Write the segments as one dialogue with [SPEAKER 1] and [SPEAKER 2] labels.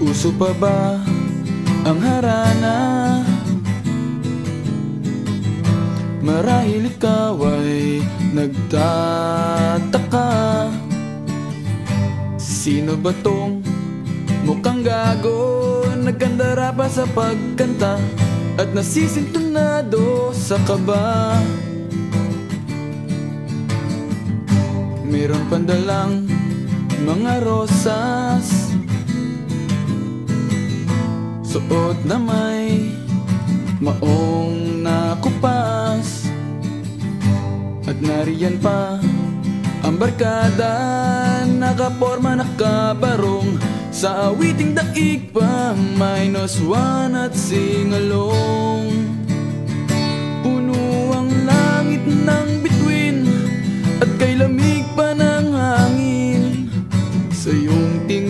[SPEAKER 1] Puso pa ba ang harana? Marahil ikaw ay nagtataka. Sino ba tong mukhang gago? Nagkandara pa sa pagkanta? At nasisintunado sa kaba? Meron pandalang mga rosas Suot na may maong nakupas. At nariyan pa ang barkada Nakaporma nakabarong. Sa awiting daig pa Minus one at singalong. Puno ang langit ng bituin At kay lamig pa ng hangin. Sa iyong tingin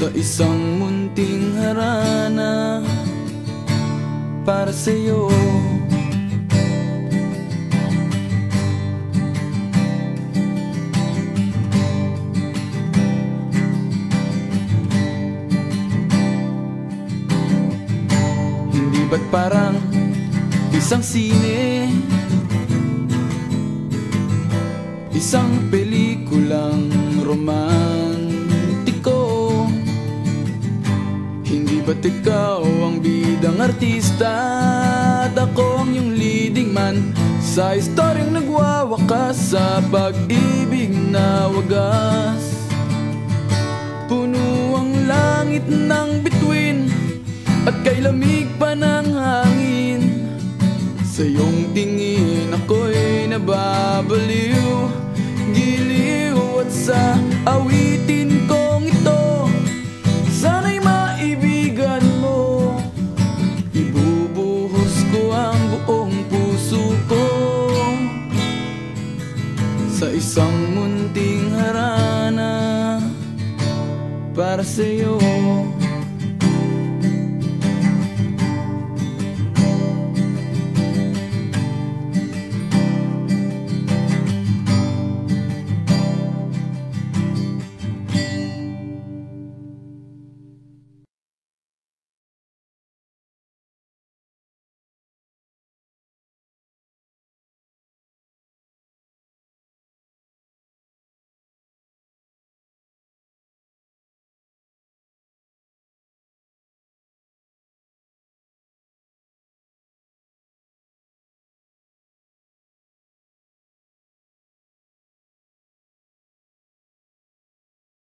[SPEAKER 1] Sa isang munting harana Para sa'yo. Hindi ba't parang isang sine? Isang pelikulang romantiko Ba't ikaw ang bidang artista At ako ang iyong leading man. Sa istoryang nagwawakas Sa pag-ibig na wagas. Puno ang langit ng bituin At kay lamig pa ng hangin. Sa iyong tingin ako'y nababaliw Giliw at sa awitin Sa isang munting harana Para sa'yo